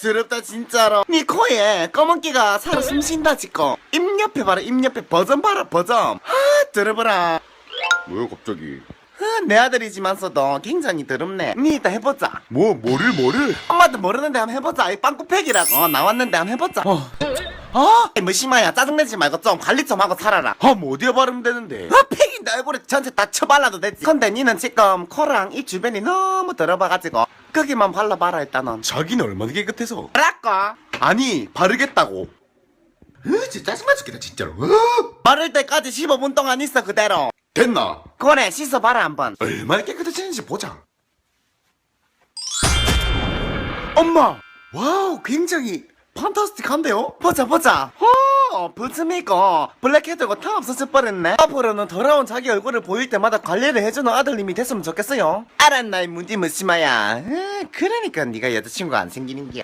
더럽다 진짜로 니 코에 검은기가 살아 숨쉰다 지꺼 입 옆에 봐라 입 옆에 버전 봐라 버전 아 더러워라 왜 갑자기? 아, 내 아들이지만서도 굉장히 더럽네 니 이따 해보자 뭐 뭐를 뭐를? 엄마도 모르는데 한번 해보자 이 빵꾸팩이라고 나왔는데 한번 해보자 어. 어? 이 무심하야 짜증내지 말고 좀 관리 좀 하고 살아라 아, 뭐 어디에 바르면 되는데? 아 팩인데 얼굴에 전체 다 쳐발라도 되지 근데 니는 지금 코랑 입 주변이 너무 더러워가지고 거기만 발라봐라 일단은 자기는 얼마나 깨끗해서? 알았까? 아니 바르겠다고. 으, 진짜 짜증나 죽겠다 진짜로. 으, 바를 때까지 15분 동안 있어 그대로 됐나? 그래 씻어봐라 한번 얼마나 깨끗해지는지 보자. 엄마, 와우, 굉장히 판타스틱한데요? 보자 보자 어 부츠미고 블랙헤드고 다 없어져 버렸네. 앞으로는 더러운 자기 얼굴을 보일 때마다 관리를 해주는 아들님이 됐으면 좋겠어요. 알았나 이 문디 무시마야. 으, 그러니까 네가 여자친구 안 생기는 게